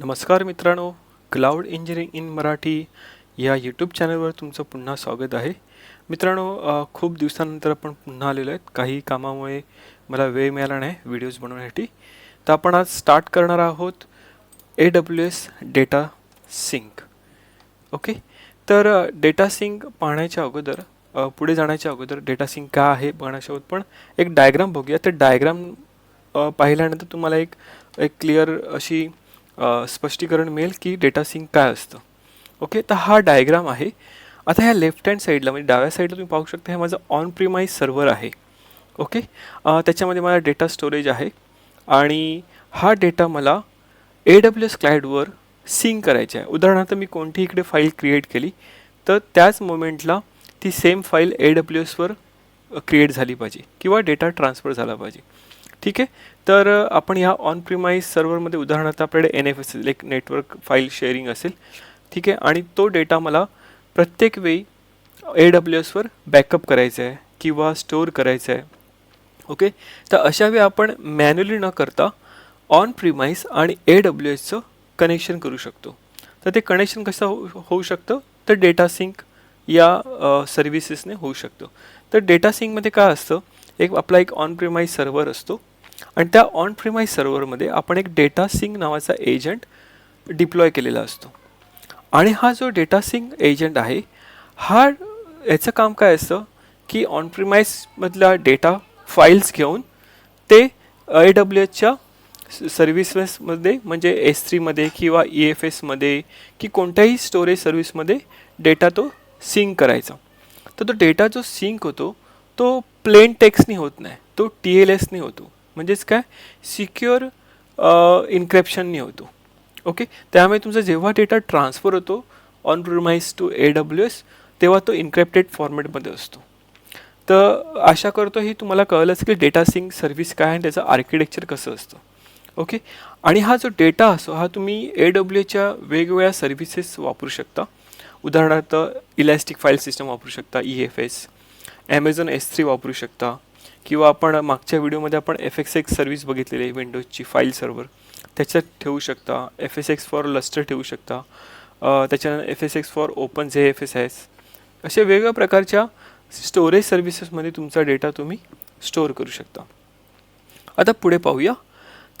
नमस्कार मित्रांनो cloud engineering in Marathi या यूट्यूब चॅनलवर तुमचं पुन्हा स्वागत आहे. मित्रांनो खूप दिवसानंतर आपण पुन्हा आलेलो आहेत. काही कामामुळे मला वेळ मिळाला नाही व्हिडिओज बनवण्यासाठी. तर आपण आज स्टार्ट करणार आहोत A W S data sync okay तर डेटा सिंक पाहण्याच्या अगोदर पुढे जाण्याच्या अगोदर डेटा सिंक का आहे पाहण्याच्या अगोदर पण एक डायग्राम बघूया. तर डायग्राम पाहिल्यानंतर तुम्हाला एक एक क्लिअर अशी स्पष्टीकरण मिळेल की डेटा सिंक काय असतं. ओके तर हा डायग्राम आहे. आता ह्या लेफ्ट हँड साईडला म्हणजे डाव्या साईडला तुम्ही पाहू शकता हे माझं ऑन प्रिमाइज सर्व्हर आहे ओके त्याच्यामध्ये माझा डेटा स्टोरेज आहे. आणि हा डेटा मला ए डब्ल्यू एस क्लायडवर सिंक करायची आहे. उदाहरणार्थ मी कोणती इकडे फाईल क्रिएट केली तर त्याच मोमेंटला ती सेम फाईल ए डब्ल्यू एसवर क्रिएट झाली पाहिजे. किंवा डेटा ट्रान्सफर झाला पाहिजे. ठीक आहे. तर आपण ह्या ऑन प्रिमाइज सर्व्हरमध्ये उदाहरणार्थ आपल्याकडे एन एफ असेल एक नेटवर्क फाईल शेअरिंग असेल ठीक आहे. आणि तो डेटा मला प्रत्येक वेळी ए डब्ल्यू एसवर बॅकअप करायचा आहे किंवा स्टोअर करायचा आहे. ओके तर अशा वेळी आपण मॅन्युअली न करता ऑन प्रिमाइस आणि ए डब्ल्यू एसचं कनेक्शन करू शकतो. तर ते कनेक्शन कसं हो होऊ शकतं? तर डेटा सिंक या सर्व्हिसेसने होऊ शकतो. तर डेटा सिंकमध्ये काय असतं? एक आपला एक ऑन प्रिमाइज सर्व्हर असतो. आणि त्या ऑन प्रिमाइज सर्व्हरमध्ये आपण एक डेटा सिंक नावाचा एजंट डिप्लॉय केलेला असतो. आणि हा जो डेटा सिंक एजंट आहे हा याचं काम काय असतं की ऑन प्रिमाइसमधला डेटा फाईल्स घेऊन ते ए डब्ल्यू एचच्या सर्व्हिसेसमध्ये म्हणजे एस थ्रीमध्ये किंवा ई एफ एसमध्ये की कोणत्याही स्टोरेज सर्व्हिसमध्ये डेटा तो सिंक करायचा. तर तो डेटा जो सिंक होतो तो प्लेन टेक्स्टनी होत नाही. तो टी एल एसनी होतो. म्हणजेच काय? सिक्युअर इन्क्रिप्शननी uh, होतो. ओके त्यामुळे तुमचा जेव्हा डेटा ट्रान्सफर होतो on premise to A W S तेव्हा तो इन्क्रिप्टेड फॉर्मॅटमध्ये असतो. तर आशा करतो हे तुम्हाला कळलंच की डेटा सिंक सर्व्हिस काय आणि त्याचं आर्किटेक्चर कसं असतं. ओके आणि हा जो डेटा असो हा तुम्ही ए डब्ल्यू एच्या वेगवेगळ्या सर्व्हिसेस वापरू शकता. उदाहरणार्थ इलॅस्टिक फाईल सिस्टम वापरू शकता E F S Amazon S three वापरू शकता. किंवा आपण मागच्या व्हिडिओमध्ये आपण एफ एक्स एक्स सर्व्हिस बघितलेली आहे विंडोजची फाईल सर्व्हर त्याच्यात ठेवू शकता. F S X for Lustre ठेवू शकता. त्याच्यानंतर F S X for open Z F S S अशा वेगवेगळ्या प्रकारच्या स्टोरेज सर्व्हिसेसमध्ये तुमचा डेटा तुम्ही स्टोअर करू शकता. आता पुढे पाहूया.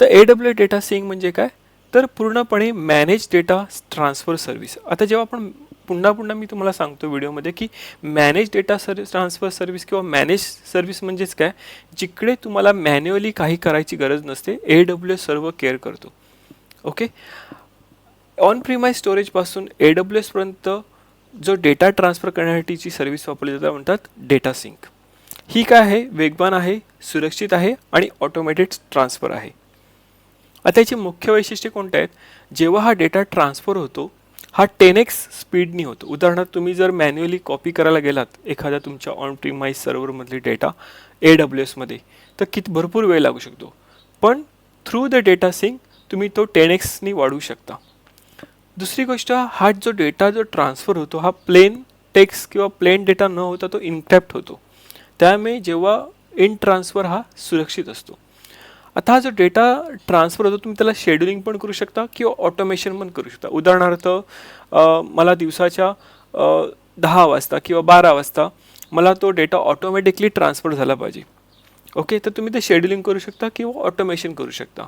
तर ए डब्ल्यू डेटा सिंग म्हणजे काय? तर पूर्णपणे मॅनेज डेटा ट्रान्सफर सर्व्हिस आता जेव्हा आपण पुन्हा पुन्हा मी तुम्हाला सांगतो व्हिडिओमध्ये की manage data service transfer service किंवा मॅनेज सर्व्हिस म्हणजेच काय? जिकडे तुम्हाला मॅन्युअली काही करायची गरज नसते ए डब्ल्यू एस सर्व केअर करतो. ओके ऑन प्रिमाइज स्टोरेजपासून ए डब्ल्यू एसपर्यंत जो डेटा ट्रान्सफर करण्यासाठीची सर्व्हिस वापरली जातात म्हणतात डेटा सिंक ही काय आहे? वेगवान आहे सुरक्षित आहे आणि ऑटोमॅटेड ट्रान्सफर आहे. आता याची मुख्य वैशिष्ट्ये कोणते आहेत? जेव्हा हा डेटा ट्रान्सफर होतो हा टेन एक्स स्पीडनी होतो. उदाहरणार्थ तुम्ही जर मॅन्युअली कॉपी करायला गेलात एखाद्या तुमच्या ऑन प्रिमाइज सर्व्हरमधली डेटा ए डब्ल्यू एसमध्ये तर किती भरपूर वेळ लागू शकतो. पण थ्रू द डेटा सिंक तुम्ही तो टेन एक्सनी वाढवू शकता. दुसरी गोष्ट हा जो डेटा जो ट्रान्सफर होतो हा प्लेन टेक्स्ट किंवा प्लेन डेटा न होता तो इनक्रॅप्ट होतो. त्यामुळे जेव्हा इन ट्रान्सफर हा सुरक्षित असतो. आता हा जो डेटा ट्रान्सफर होतो तुम्ही त्याला शेड्युलिंग पण करू शकता किंवा ऑटोमेशन पण करू शकता. उदाहरणार्थ मला दिवसाच्या दहा वाजता किंवा बारा वाजता मला तो डेटा ऑटोमॅटिकली ट्रान्सफर झाला पाहिजे. ओके? तर तुम्ही ते शेड्युलिंग करू शकता किंवा ऑटोमेशन करू शकता.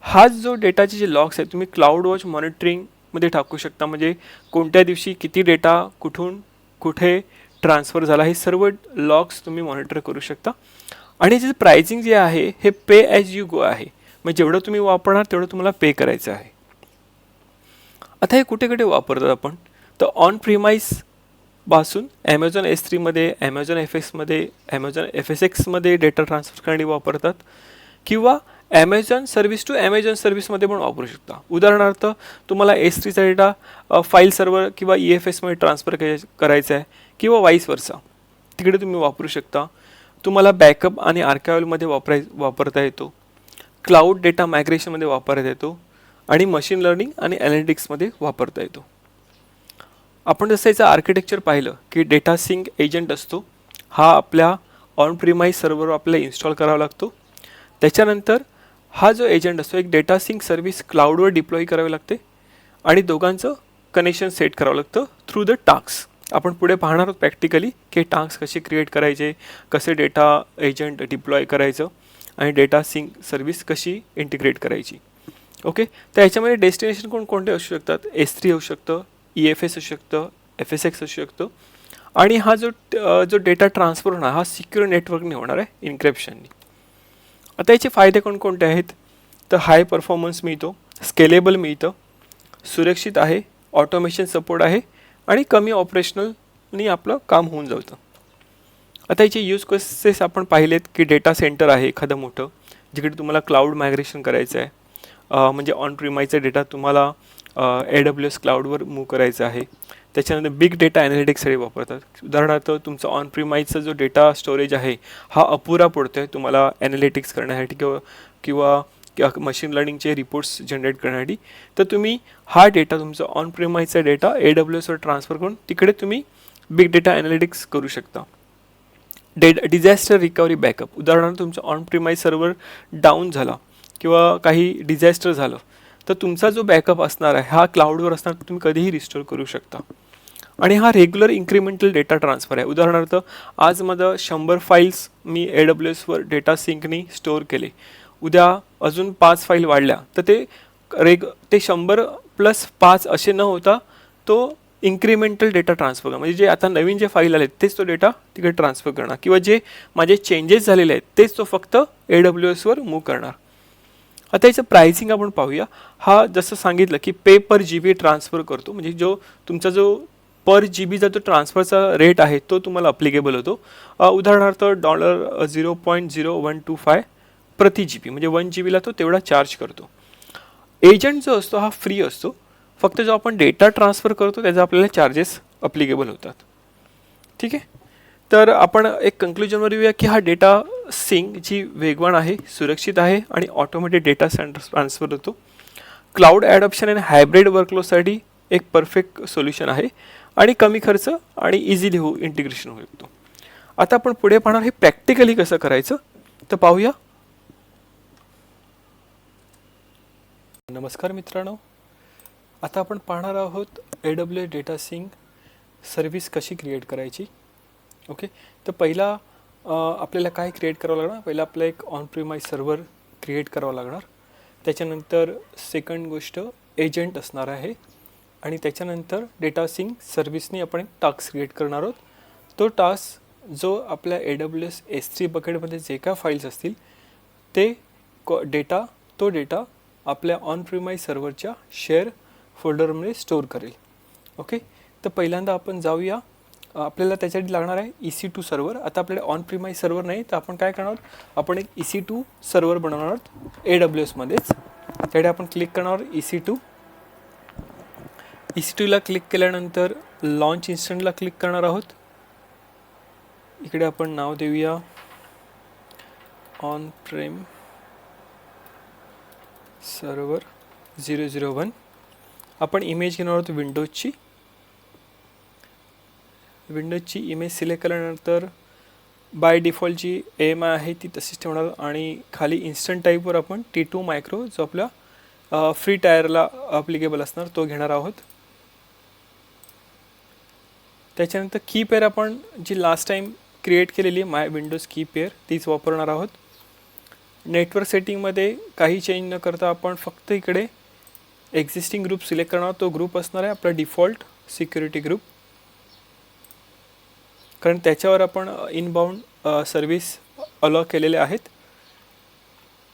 हाच जो डेटाचे जे लॉग्स आहेत तुम्ही क्लाउड वॉच मॉनिटरिंगमध्ये टाकू शकता. म्हणजे कोणत्या दिवशी किती डेटा कुठून कुठे ट्रान्सफर झाला हे सर्व लॉग्स तुम्ही मॉनिटर करू शकता. आणि जे प्राइसिंग जे आहे हे पे ॲज यू गो आहे. म्हणजे जेवढं तुम्ही वापरणार तेवढं तुम्हाला पे करायचं आहे. आता हे कुठे कुठे वापरतात आपण? तर ऑन प्रिमाइसपासून ॲमेझॉन एस थ्रीमध्ये ॲमेझॉन एफ एक्समध्ये ॲमेझॉन एफ एस एक्समध्ये डेटा ट्रान्सफर करणे वापरतात. किंवा ॲमेझॉन सर्व्हिस टू ॲमेझॉन सर्व्हिसमध्ये पण वापरू शकता. उदाहरणार्थ तुम्हाला एस थ्रीचा डेटा फाईल सर्व्हर किंवा ई एफ एसमध्ये ट्रान्सफर करायचा आहे. किंवा वाईस वरचा तिकडे तुम्ही वापरू शकता. तुम्हाला बॅकअप आणि आर्कायवलमध्ये वापराय वापरता येतो. क्लाउड डेटा मायग्रेशनमध्ये वापरता येतो आणि मशीन लर्निंग आणि ॲनालिटिक्समध्ये वापरता येतो. आपण जसं याचं आर्किटेक्चर पाहिलं की डेटा सिंक एजंट असतो. हा आपल्या ऑन प्रिमाइज सर्व्हरवर आपल्याला इन्स्टॉल करावा लागतो. त्याच्यानंतर हा जो एजंट असतो एक डेटा सिंक सर्व्हिस क्लाउडवर डिप्लॉय करावी लागते आणि दोघांचं कनेक्शन सेट करावं लागतं थ्रू द टास्क. आपण पुढे पाहणार आहोत प्रॅक्टिकली की टास्क कसे क्रिएट करायचे कसे डेटा एजंट डिप्लॉय करायचं आणि डेटा सिंक सर्व्हिस कशी इंटिग्रेट करायची. ओके तर याच्यामध्ये डेस्टिनेशन कोण कोणते असू शकतात? एस थ्री असू शकतं ई एफ एस असू शकतं एफ एस एक्स असू शकतं. आणि हा जो जो डेटा ट्रान्सफर होणार हा सिक्युअर नेटवर्कने होणार आहे इन्क्रिप्शननी आता याचे फायदे कोणकोणते आहेत? तर हाय परफॉर्मन्स मिळतो स्केलेबल मिळतं सुरक्षित आहे ऑटोमेशन सपोर्ट आहे आणि कमी ऑपरेशनलनी आपलं काम होऊन जातं. आता याचे यूज केसेस आपण पाहिलेत की डेटा सेंटर आहे एखादं मोठं जिकडे तुम्हाला क्लाउड मायग्रेशन करायचं आहे. म्हणजे ऑन प्रिमायचा डेटा तुम्हाला ए डब्ल्यू एस क्लाउडवर मूव्ह करायचा आहे. त्याच्यानंतर बिग डेटा ॲनालिटिक्ससाठी वापरतात. उदाहरणार्थ तुमचा ऑन प्रिमाईजचा जो डेटा स्टोरेज आहे हा अपुरा पडतो आहे तुम्हाला ॲनालिटिक्स करण्यासाठी किंवा किंवा किंवा मशीन लर्निंगचे रिपोर्ट्स जनरेट करण्यासाठी तर तुम्ही हा डेटा तुमचा ऑन प्रिमाईजचा डेटा ए डब्ल्यू एसवर ट्रान्सफर करून तिकडे तुम्ही बिग डेटा ॲनालिटिक्स करू शकता. डेड डिझॅस्टर रिकव्हरी बॅकअप उदाहरणार्थ तुमचा ऑन प्रिमाईज सर्व्हर डाऊन झाला किंवा काही डिझॅस्टर झालं तर तुमचा जो बॅकअप असणार आहे हा क्लाउडवर असणार तुम्ही कधीही रिस्टोर करू शकता. आणि हा रेग्युलर इन्क्रिमेंटल डेटा ट्रान्सफर आहे. उदाहरणार्थ आज माझं शंभर फाईल्स मी ए डब्ल्यू एसवर डेटा सिंकनी स्टोअर केले. उद्या अजून पाच फाईल वाढल्या. तर ते रेग ते शंभर प्लस पाच असे न होता तो इन्क्रिमेंटल डेटा ट्रान्सफर करणार म्हणजे जे आता नवीन जे फाईल आले तेच तो डेटा तिकडे ट्रान्सफर करणार किंवा जे माझे चेंजेस झालेले आहेत तेच तो फक्त ए डब्ल्यू एसवर मूव्ह करणार. आता याचं प्राइसिंग आपण पाहूया. हा जसं सांगितलं की पे पर जी बी ट्रान्सफर करतो. म्हणजे जो तुमचा जो पर जी बीचा जो ट्रान्सफरचा रेट आहे तो तुम्हाला अप्लिकेबल होतो. उदाहरणार्थ dollar zero point zero one two five प्रति जी बी म्हणजे वन जी बीला तो तेवढा चार्ज करतो. एजंट जो असतो हा फ्री असतो. फक्त जो आपण डेटा ट्रान्सफर करतो त्याचा आपल्याला चार्जेस अप्लिकेबल होतात. ठीक आहे? तर आपण एक कन्क्लुजनवर येऊया की हा डेटा सिंक जी वेगवान आहे सुरक्षित आहे आणि ऑटोमॅटिक डेटा ट्रान्सफर होतो. क्लाउड ॲडॉप्शन अँड हायब्रिड वर्कलोसाठी एक परफेक्ट सोल्युशन आहे आणि कमी खर्च आणि इझिली होऊ इंटिग्रेशन होऊ शकतो आता आपण पुढे पाहणार हे प्रॅक्टिकली कसं करायचं तर पाहूया. नमस्कार मित्रांनो. आता आपण पाहणार आहोत A W data sync service कशी क्रिएट करायची? ओके तर पहिला आपल्याला काय क्रिएट करावं लागणार? पहिला आपला एक ऑन प्रिमाइज सर्व्हर क्रिएट करावं लागणार. त्याच्यानंतर सेकंड गोष्ट एजंट असणार आहे. आणि त्याच्यानंतर डेटा सिंग सर्व्हिसनी आपण एक टास्क क्रिएट करणार आहोत. तो टास्क जो आपल्या A W S S three बकेटमध्ये जे काय फाईल्स असतील ते डेटा तो डेटा आपल्या ऑन प्रिमाइज सर्व्हरच्या शेअर फोल्डरमध्ये स्टोअर करेल. ओके तर पहिल्यांदा आपण जाऊया. आपल्याला त्याच्यासाठी लागणार आहे ई सी टू सर्व्हर आता आपल्याला ऑन प्रिमाइज सर्व्हर नाही तर आपण काय करणार आहोत? आपण एक ई सी टू सर्व्हर बनवणार आहोत ए डब्ल्यू एसमध्येच त्यासाठी आपण क्लिक करणार आहोत E C two E C टूला click केल्यानंतर लॉन्च इन्स्टंटला क्लिक करणार आहोत. इकडे आपण नाव देऊया. On prem server zero zero one आपण इमेज घेणार आहोत विंडोजची विंडोजची इमेज सिलेक्ट केल्यानंतर by default G M I आहे ती तशीच ठेवणार आणि खाली इन्स्टंट टाईपवर आपण टी टू मायक्रो जो आपला फ्री टायरला अप्लिकेबल असणार तो घेणार आहोत. त्याच्यानंतर की पेअर आपण जी लास्ट टाईम क्रिएट केलेली आहे माय विंडोज की पेअर तीच वापरणार आहोत. नेटवर्क सेटिंगमध्ये काही चेंज न करता आपण फक्त इकडे एक्झिस्टिंग ग्रुप सिलेक्ट करणार तो ग्रुप असणार आहे आपला डिफॉल्ट सिक्युरिटी ग्रुप कारण त्याच्यावर आपण इनबाउंड सर्व्हिस अलॉ केलेले आहेत.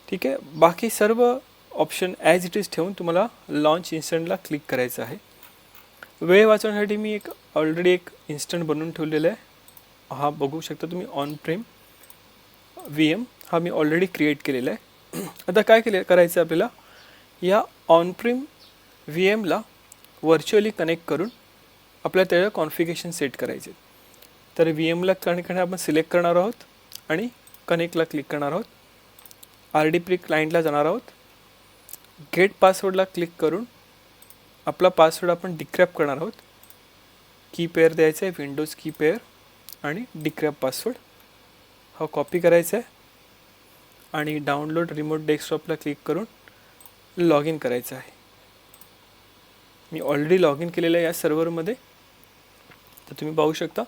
ठीक आहे? बाकी सर्व ऑप्शन ॲज इट इज ठेवून तुम्हाला लॉन्च इन्स्टंटला क्लिक करायचं आहे. वेळ वाचवण्यासाठी मी एक ऑलरेडी एक इन्स्टंट बनवून ठेवलेलं आहे. हा बघू शकता तुम्ही ऑन प्रेम व्ही एम हा मी ऑलरेडी क्रिएट केलेला आहे. आता काय केले करायचं आहे आपल्याला? या ऑनप्रिम व्ही एमला व्हर्च्युअली कनेक्ट करून आपल्याला त्याचं कॉन्फिगेशन सेट करायचे. तर व्ही एमला कनेक्ट करणे आपण सिलेक्ट करणार आहोत आणि कनेक्टला क्लिक करणार आहोत. आर डी पी क्लायंटला जाणार आहोत. गेट पासवर्डला क्लिक करून आपला पासवर्ड आपण डिक्रॅप करणार आहोत. की पेअर द्यायचं आहे विंडोज की पेअर आणि डिक्रॅप पासवर्ड हा कॉपी करायचा आहे. आणि डाउनलोड रिमोट डेस्कटॉपला क्लिक करून लॉग इन करायचं आहे. मी ऑलरेडी लॉग इन केलेलं आहे या सर्व्हरमध्ये तर तुम्ही पाहू शकता.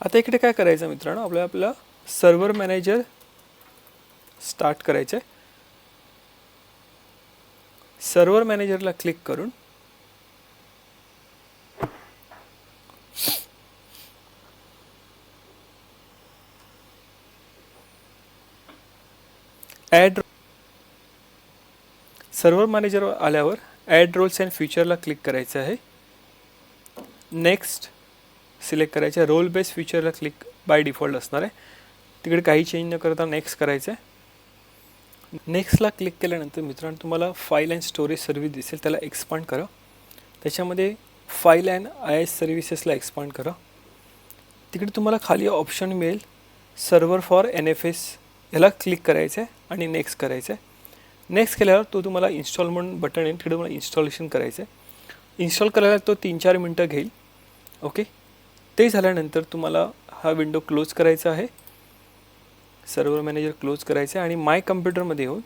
आता इकडे काय करायचं मित्रांनो? आपल्याला आपला सर्व्हर मॅनेजर स्टार्ट करायचं आहे सर्व्हर मॅनेजरला क्लिक करून ॲड सर्व्हर मॅनेजर आल्यावर ॲड रोल्स अँड फ्युचरला क्लिक करायचं आहे. नेक्स्ट सिलेक्ट करायचं आहे. रोल बेस फ्युचरला क्लिक बाय डिफॉल्ट असणार आहे. तिकडे काही चेंज न करता नेक्स्ट करायचं आहे नेक्स्टला क्लिक केल्यानंतर मित्रांनो तुम्हाला फाईल अँड स्टोरेज सर्व्हिस दिसेल. त्याला एक्सपांड करा. त्याच्यामध्ये फाईल अँड आय एस सर्व्हिसेसला एक्सपांड करा. तिकडे तुम्हाला खाली ऑप्शन मिळेल. Server for N F S ह्याला क्लिक करायचं आहे आणि नेक्स्ट करायचं आहे नेक्स्ट केल्यावर तो तुम्हाला इन्स्टॉल म्हणून बटन येईल. तिकडे तुम्हाला इन्स्टॉलेशन करायचं आहे इन्स्टॉल करायला तो तीन चार मिनटं घेईल. ओके ते झाल्यानंतर तुम्हाला हा विंडो क्लोज करायचा आहे. सर्व्हर मॅनेजर क्लोज करायचा आहे आणि माय कम्प्युटरमध्ये येऊन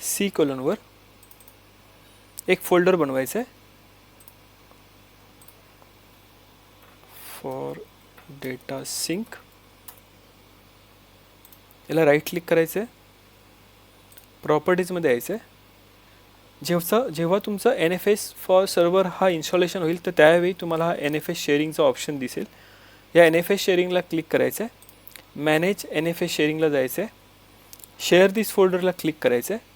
सी कोलनवर एक फोल्डर बनवायचं आहे फॉर डेटा सिंक याला राईट क्लिक करायचं आहे प्रॉपर्टीजमध्ये यायचं आहे जेव्हा जेव्हा तुमचं N F S for server हा इन्स्टॉलेशन होईल तर त्यावेळी तुम्हाला हा एन एफ एस शेअरिंगचा ऑप्शन दिसेल. या एन एफ एस शेअरिंगला क्लिक करायचं आहे मॅनेज एन एफ एस शेअरिंगला जायचं आहे शेअर दिस फोल्डरला क्लिक करायचं आहे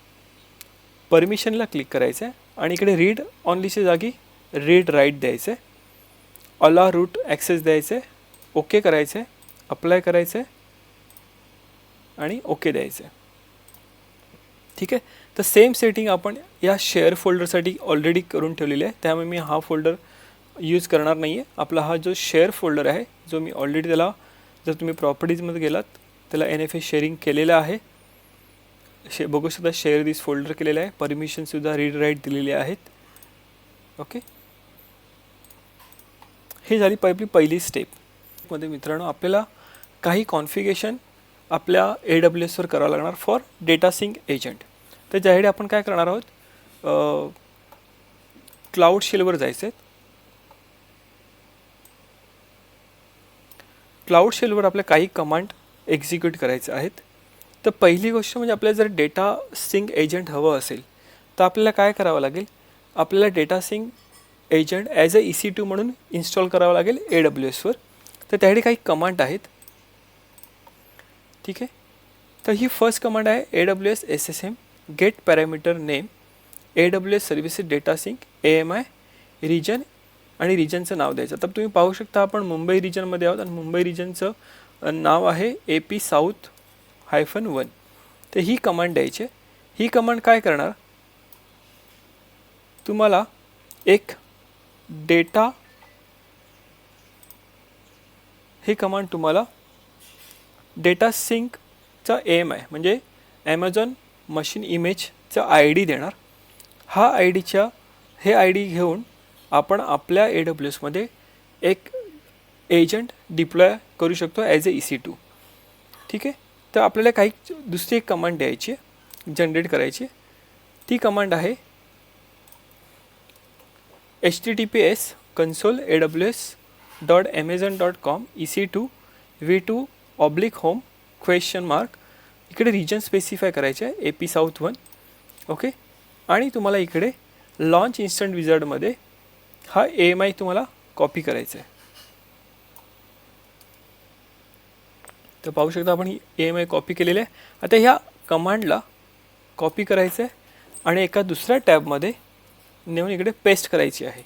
परमिशनला क्लिक करायचं आहे आणि इकडे रीड ऑनलीच्या जागी रीड राईट द्यायचं आहे अला रूट ॲक्सेस द्यायचं आहे ओके करायचं आहे अप्लाय करायचं आहे आणि ओके द्यायचं. आहे ठीक आहे? तर सेम सेटिंग आपण या शेअर फोल्डरसाठी ऑलरेडी करून ठेवलेली आहे. त्यामुळे मी हा फोल्डर यूज करणार नाही आहे आपला हा जो शेअर फोल्डर आहे जो मी ऑलरेडी त्याला जर तुम्ही प्रॉपर्टीजमध्ये गेलात त्याला एन एफ ए शेअरिंग केलेलं आहे. शे बघू शकता शेअर दिस फोल्डर केलेलं आहे. परमिशनसुद्धा रीड राईट दिलेले आहेत. ओके ही झाली पहिली पहिली स्टेपमध्ये मित्रांनो आपल्याला काही कॉन्फिगेशन आपल्या ए डब्ल्यू एसवर करावं लागणार फॉर डेटा सिंक एजंट तर ज्यावेळी आपण काय करणार आहोत? क्लाउड शेलवर जायचं आहे क्लाउड शेलवर आपल्या काही कमांड एक्झिक्यूट करायचे आहेत. तर पहिली गोष्ट म्हणजे आपल्याला जर डेटा सिंक एजंट हवं असेल तर आपल्याला काय करावं लागेल? आपल्याला data sync agent as a E C two म्हणून इन्स्टॉल करावं लागेल ए डब्ल्यू एसवर तर त्यासाठी काही कमांड आहेत. ठीक आहे? तर ही फर्स्ट कमांड आहे A W S S S M get parameter name A W S services data sync A M I region आणि रिजनचं नाव द्यायचं. तर तुम्ही पाहू शकता आपण मुंबई रिजनमध्ये आहोत आणि मुंबई रिजनचं नाव आहे A P south hyphen one तर ही कमांड द्यायची ही कमांड काय करणार? तुम्हाला एक डेटा ही कमांड तुम्हाला डेटा सिंकचा एम आहे. म्हणजे ॲमेझॉन मशीन इमेजचा आय डी देणार. हा आय डीच्या हे आय डी घेऊन आपण आपल्या ए डब्ल्यू एसमध्ये एक एजंट डिप्लॉय करू शकतो as a E C two ठीक आहे? तर आपल्याला काही दुसरी एक कमांड द्यायची जनरेट करायची ती कमांड आहे H T T P S console A W S dot Amazon dot com E C two V two oblique home question mark इकडे रिजन स्पेसिफाय करायचे आहे A P south one okay आणि तुम्हाला इकडे launch instant विझार्डमध्ये हा A M I तुम्हाला copy करायचा आहे. तर पाहू शकता आपण ही ए एम आय कॉपी केलेली आहे. आता ह्या कमांडला कॉपी करायचं आहे आणि एका दुसऱ्या टॅबमध्ये नेऊन इकडे पेस्ट करायची आहे.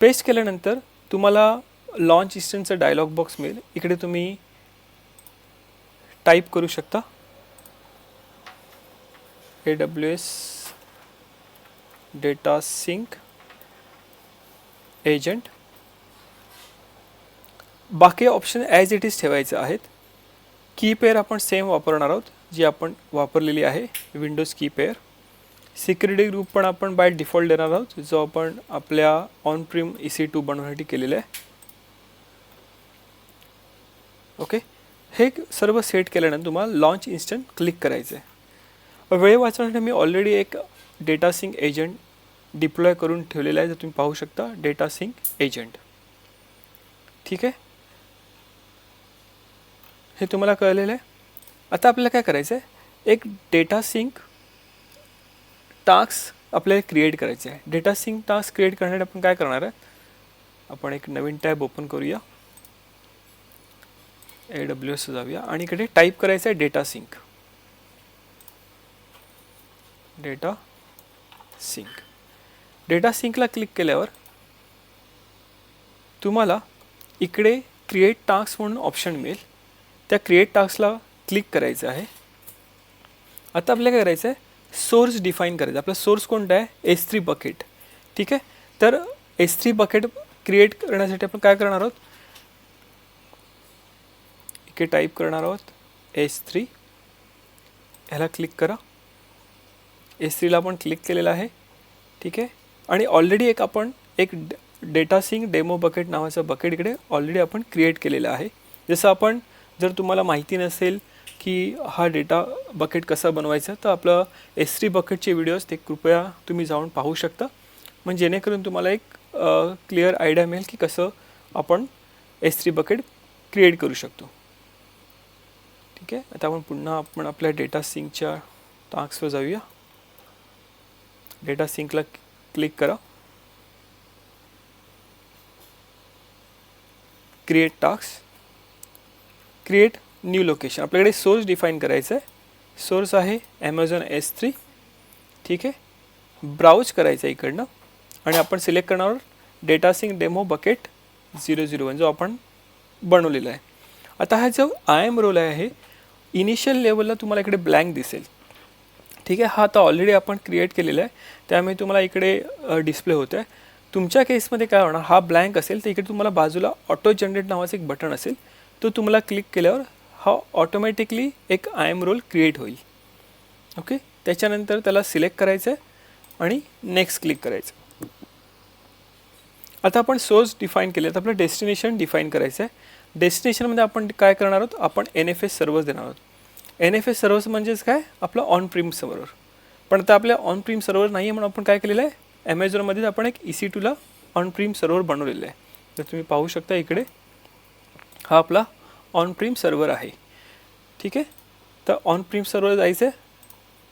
पेस्ट केल्यानंतर तुम्हाला लॉन्च इस्टनचं डायलॉग बॉक्स मिळेल. इकडे तुम्ही टाईप करू शकता. A W S data sync agent बाकी ऑप्शन ॲज इट इज ठेवायचे आहेत. की पेअर आपण सेम वापरणार आहोत. जी आपण वापरलेली आहे विंडोज की पेअर सिक्युरिटी ग्रुप पण आपण बाय डिफॉल्ट देणार आहोत जो आपण आपल्या on prem E C two बनवण्यासाठी केलेला आहे. ओके हे सर्व सेट केल्यानंतर तुम्हाला लॉन्च इन्स्टंट क्लिक करायचं आहे वेळ वाचवण्यासाठी मी ऑलरेडी एक डेटा सिंक एजंट डिप्लॉय करून ठेवलेला आहे जर तुम्ही पाहू शकता डेटा सिंक एजंट ठीक आहे? हे तुम्हाला कळलेलं आहे? आता आपल्याला काय करायचं आहे एक डेटा सिंक टास्क आपल्याला क्रिएट करायचे आहे. डेटा सिंक टास्क क्रिएट करण्यासाठी आपण काय करणार आहे आपण एक नवीन टॅब ओपन करूया. ए डब्ल्यू एस जाऊया. आणि इकडे टाईप करायचं आहे data sync data sync data सिंकला click केल्यावर तुम्हाला इकडे क्रिएट टास्क म्हणून ऑप्शन मिळेल. त्या क्रिएट टास्कला क्लिक करायचं आहे. आता आपल्याला काय करायचं आहे सोर्स डिफाईन करायचं. आपला सोर्स कोणता आहे? एस थ्री बकेट ठीक आहे? तर एस थ्री बकेट क्रिएट करण्यासाठी आपण काय करणार आहोत? इकडे टाईप करणार आहोत. एस थ्री ह्याला क्लिक करा. एस थ्रीला आपण क्लिक केलेलं आहे. ठीक आहे? आणि ऑलरेडी एक आपण एक डेटा सिंग डेमो बकेट नावाचं बकेट इकडे ऑलरेडी आपण क्रिएट केलेलं आहे. जसं आपण जर तुम्हाला माहिती नसेल की हा डेटा बकेट कसा बनवायचा तर आपलं एस थ्री बकेटचे व्हिडिओज ते कृपया तुम्ही जाऊन पाहू शकता. म्हणजे जेणेकरून तुम्हाला एक क्लिअर आयडिया मिळेल की कसं आपण एस थ्री बकेट क्रिएट करू शकतो. ठीक आहे? आता आपण पुन्हा आपण आपल्या डेटा सिंकच्या टास्कवर जाऊया. डेटा सिंकला क्लिक करा. Create task create new location. आपल्याकडे सोर्स डिफाईन करायचं आहे सोर्स आहे ॲमेझॉन एस थ्री ठीक आहे? ब्राउज करायचं आहे इकडनं. आणि आपण सिलेक्ट करणार data sync demo bucket zero zero one जो आपण बनवलेला आहे. आता हा जो आय एम रोल आहे इनिशियल लेवलला तुम्हाला इकडे ब्लँक दिसेल. ठीक आहे? हा आता ऑलरेडी आपण क्रिएट केलेला आहे. त्यामुळे तुम्हाला इकडे डिस्प्ले होतं आहे तुमच्या केसमध्ये काय होणार? हा ब्लँक असेल तर इकडे तुम्हाला बाजूला ऑटो जनरेट नावाचं एक बटन असेल. तो तुम्हाला क्लिक केल्यावर हा ऑटोमॅटिकली एक आय एम रोल क्रिएट होईल. ओके त्याच्यानंतर त्याला सिलेक्ट करायचं आहे आणि नेक्स्ट क्लिक करायचं आता आपण सोर्स डिफाईन केले तर आपलं डेस्टिनेशन डिफाईन करायचं आहे डेस्टिनेशनमध्ये आपण काय करणार आहोत? आपण एन एफ एस सर्व्हस देणार आहोत. एन एफ एस सर्व्हस म्हणजेच काय? आपलं ऑन प्रीम सर्व्हर पण आता आपल्या ऑन प्रीम सर्व्हर नाही आहे म्हणून आपण काय केलेलं आहे? ॲमेझॉनमध्येच आपण एक ई सी टूला ऑन प्रीम सर्व्हर बनवलेलं आहे. तर तुम्ही पाहू शकता इकडे. हा आपला ऑन प्रीम सर्व्हर आहे. ठीक आहे? तर ऑन प्रीम सर्व्हर जायचं आहे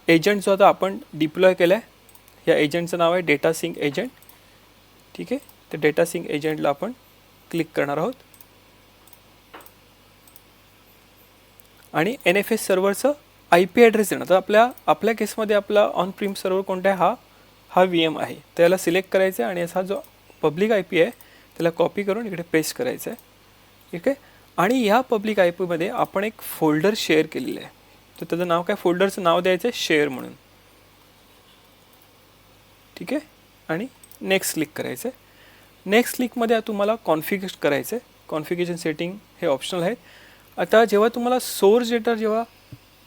एजंट जो आता आपण डिप्लॉय केला आहे या एजंटचं नाव आहे डेटा सिंग एजंट ठीक आहे? तर डेटा सिंग एजंटला आपण क्लिक करणार आहोत. आणि एन एफ एस सर्व्हरचं आय पी ॲड्रेस देणार. तर आपल्या आपल्या केसमध्ये आपला ऑन प्रीम सर्व्हर कोणता आहे? हा हा व्ही एम आहे. त्याला सिलेक्ट करायचं आहे आणि असा जो पब्लिक आय पी आहे त्याला कॉपी करून इकडे पेस्ट करायचं आहे ठीक आहे? आणि ह्या पब्लिक आय पीमध्ये आपण एक फोल्डर शेअर केलेलं आहे. तर त्याचं नाव काय? फोल्डरचं नाव द्यायचं आहे शेअर म्हणून. ठीक आहे? आणि नेक्स्ट क्लिक करायचं आहे. नेक्स्ट क्लिकमध्ये तुम्हाला कॉन्फिग करायचं आहे. कॉन्फिगेशन सेटिंग हे ऑप्शनल आहे. आता जेव्हा तुम्हाला सोर्स डेटा जेव्हा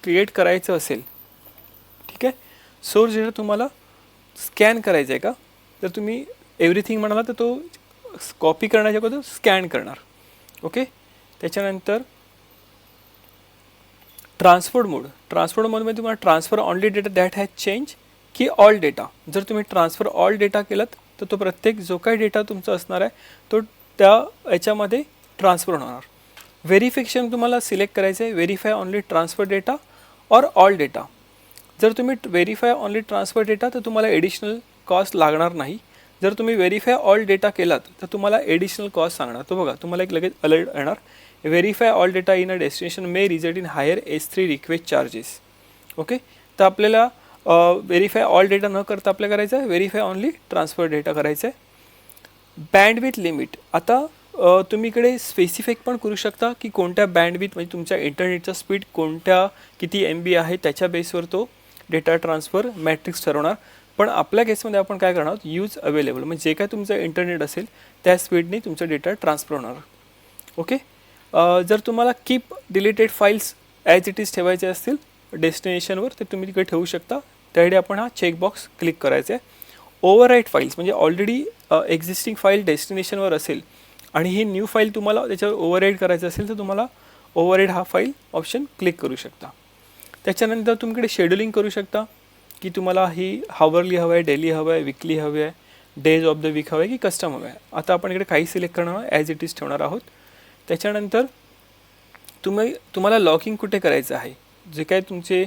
क्रिएट करायचं असेल ठीक आहे? सोर्स डेटा तुम्हाला स्कॅन करायचं आहे का? तर तुम्ही एव्हरीथिंग म्हणाला तर तो कॉपी करण्याच्या अगोदर स्कॅन करणार. ओके त्याच्यानंतर ट्रान्सफर मोड ट्रान्सफर मोडमध्ये तुम्हाला transfer only data that has change की ऑल डेटा जर तुम्ही ट्रान्सफर ऑल डेटा केलात तर तो प्रत्येक जो काही डेटा तुमचा असणार आहे तो त्या याच्यामध्ये ट्रान्सफर होणार. व्हेरिफिकेशन तुम्हाला सिलेक्ट करायचं आहे verify only transfer data or all data जर तुम्ही व्हेरीफाय ऑनली ट्रान्सफर डेटा तर तुम्हाला एडिशनल कॉस्ट लागणार नाही. जर तुम्ही व्हेरीफाय ऑल डेटा केलात तर तुम्हाला एडिशनल कॉस्ट सांगणार. तो बघा तुम्हाला एक लगेच अलर्ट येणार. Verify all data in a destination may result in higher S three request charges okay तर आपल्याला व्हेरीफाय ऑल डेटा न करता आपल्या करायचं आहे व्हेरीफाय ऑनली ट्रान्सफर डेटा करायचं आहे. बँडविथ लिमिट आता तुम्ही इकडे स्पेसिफिक पण करू शकता की कोणत्या बँडविथ म्हणजे तुमच्या इंटरनेटचा स्पीड कोणत्या किती एम बी आहे त्याच्या बेसवर तो डेटा ट्रान्सफर मॅट्रिक्स ठरवणार. पण आपल्या केसमध्ये आपण काय करणार आहोत? यूज अवेलेबल म्हणजे जे काय तुमचं इंटरनेट असेल त्या स्पीडने तुमचा डेटा ट्रान्सफर होणार. ओके जर तुम्हाला keep deleted files as it is ठेवायचे असतील डेस्टिनेशनवर ते तुम्ही तिकडे ठेवू शकता. त्यासाठी आपण हा चेकबॉक्स क्लिक करायचा आहे. ओव्हरराईट फाईल्स म्हणजे ऑलरेडी एक्झिस्टिंग फाईल डेस्टिनेशनवर असेल आणि ही न्यू फाईल तुम्हाला त्याच्यावर ओव्हरराईड करायचं असेल तर तुम्हाला ओव्हरराईड हा फाईल ऑप्शन क्लिक करू शकता. त्याच्यानंतर तुमकडे शेड्युलिंग करू शकता की तुम्हाला ही हावरली हवं आहे डेली हवं आहे विकली हवी आहे डेज ऑफ द वीक हवं आहे की कस्टम हवं आहे. आता आपण इकडे काही सिलेक्ट करणार ॲज इट इज ठेवणार आहोत. त्याच्यानंतर तुम्ही तुम्हाला लॉगिंग कुठे करायचं आहे? जे काय तुमचे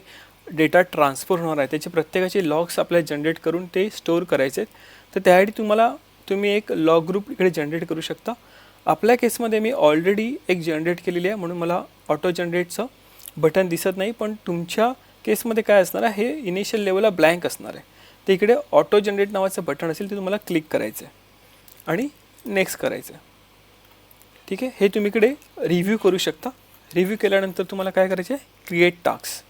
डेटा ट्रान्सफर होणार आहे त्याचे प्रत्येकाचे लॉग्स आपल्याला जनरेट करून ते स्टोअर करायचे आहेत. तर त्यासाठी तुम्हाला तुम्ही एक लॉग ग्रुप इकडे जनरेट करू शकता. आपल्या केसमध्ये मी ऑलरेडी एक जनरेट केलेली आहे म्हणून मला ऑटो जनरेटचं बटन दिसत नाही पण तुमच्या केसमध्ये काय असणार आहे हे इनिशियल लेवलला ब्लँक असणार आहे. तर इकडे ऑटो जनरेट नावाचं बटन असेल ते तुम्हाला क्लिक करायचं आहे आणि नेक्स्ट करायचं आहे ठीक आहे? हे तुम्ही इकडे रिव्ह्यू करू शकता. रिव्ह्यू केल्यानंतर तुम्हाला काय करायचं आहे क्रिएट टास्क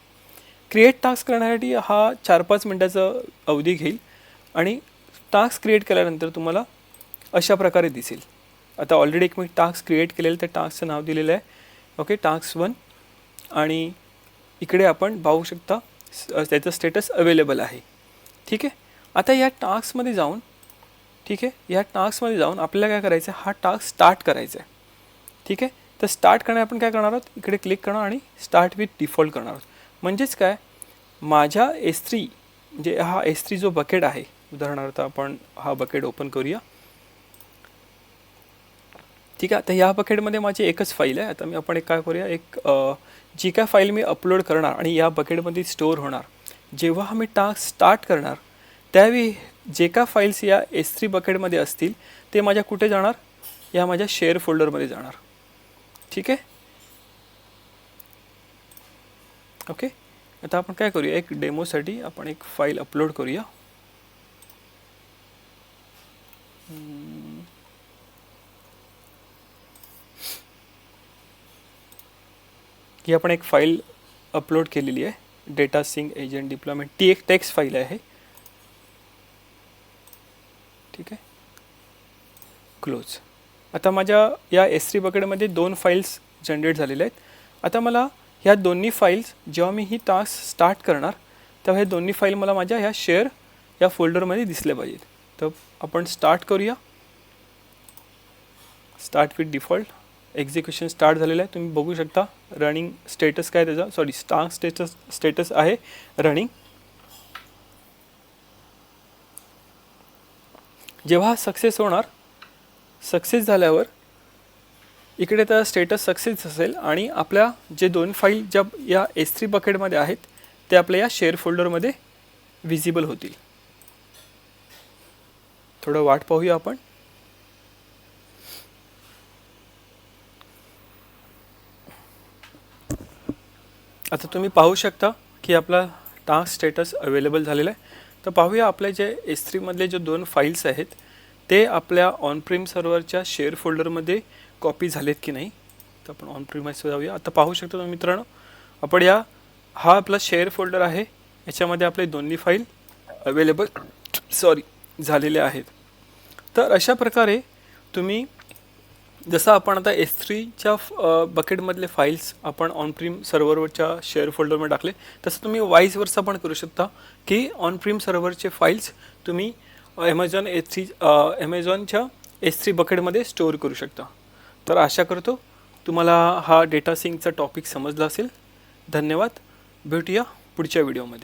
क्रिएट टास्क करण्यासाठी हा चार पाच मिनटाचा अवधी घेईल आणि टास्क क्रिएट केल्यानंतर तुम्हाला अशा प्रकारे दिसेल. आता ऑलरेडी एक मी टास्क क्रिएट केलेलं त्या टास्कचं नाव दिलेलं आहे. ओके टास्क वन आणि इकडे आपण पाहू शकता त्याचं स्टेटस अवेलेबल आहे. ठीक आहे? आता या टास्कमध्ये जाऊन ठीक आहे? या टास्कमध्ये जाऊन आपल्याला काय करायचं आहे हा टास्क स्टार्ट करायचा आहे ठीक आहे? तर स्टार्ट करण्या आपण काय करणार आहोत? इकडे क्लिक करणार आणि स्टार्ट विथ डिफॉल्ट करणार आहोत. म्हणजेच काय? माझ्या एस थ्री म्हणजे हा एस थ्री जो बकेट आहे उदाहरणार्थ आपण हा बकेट ओपन करूया. ठीक आहे? तर या बकेटमध्ये माझी एकच फाईल आहे. आता मी आपण एक काय करूया? एक जी काय फाईल मी अपलोड करणार आणि या बकेटमध्ये स्टोअर होणार. जेव्हा मी टास्क स्टार्ट करणार त्यावेळी जे काय फाईल्स या एस थ्री बकेटमध्ये असतील ते माझ्या कुठे जाणार? या माझ्या शेअर फोल्डरमध्ये जाणार. ठीक आहे ओके आता आपण काय करूया? एक डेमोसाठी आपण एक फाईल अपलोड करूया. ही आपण एक फाईल अपलोड केलेली आहे. डेटा सिंग एजंट डिप्लॉयमेंट ती एक टेक्स्ट फाईल आहे. ठीक आहे? क्लोज आता माझ्या या एस टी बकेटमध्ये दोन फाईल्स जनरेट झालेल्या आहेत. आता मला ह्या दोन्ही फाईल्स जेव्हा मी ही टास्क स्टार्ट करणार तेव्हा हे दोन्ही फाईल मला माझ्या ह्या शेअर या फोल्डरमध्ये दिसल्या पाहिजेत. तर आपण स्टार्ट करूया. Start with default execution start झालेलं आहे. तुम्ही बघू शकता रनिंग स्टेटस काय त्याचा. सॉरी स्टार्ट स्टेटस स्टेटस आहे रनिंग जेव्हा सक्सेस होणार सक्सेस झाल्यावर इकडे तर स्टेटस सक्सेस असेल आणि आपल्या जे दोन फाईल ज्या या एस थ्री बकेटमध्ये आहेत ते आपल्या या शेअर फोल्डरमध्ये विजिबल होतील. थोडं वाट पाहूया आपण. आता तुम्ही पाहू शकता की आपला टास्क स्टेटस अवेलेबल झालेला आहे. तर पाहूया आपले जे एस थ्रीमधले जे दोन फाईल्स आहेत ते आपल्या ऑन प्रीम सर्व्हरच्या शेअर फोल्डरमध्ये कॉपी झालेत की नाही तर आपण ऑन प्रीमाइस जाऊया. आता पाहू शकतो तुम्ही मित्रांनो आपण या हा आपला शेअर फोल्डर आहे. याच्यामध्ये आपले दोन्ही फाईल अवेलेबल सॉरी झालेले आहेत. तर अशा प्रकारे तुम्ही जसं आपण आता एस थ्रीच्या बकेटमधले फाईल्स आपण ऑन प्रीम सर्व्हरवरच्या शेअर फोल्डरमध्ये टाकले तसं तुम्ही वाईज वर्सा पण करू शकता की ऑन प्रीम सर्व्हरचे फाईल्स तुम्ही ॲमेझॉन एस थ्री ॲमेझॉनच्या एस थ्री बकेटमध्ये स्टोअर करू शकता. तर आशा करतो तुम्हाला हा डेटा सिंगचा टॉपिक समजला असेल. धन्यवाद. भेटूया पुढच्या व्हिडिओमध्ये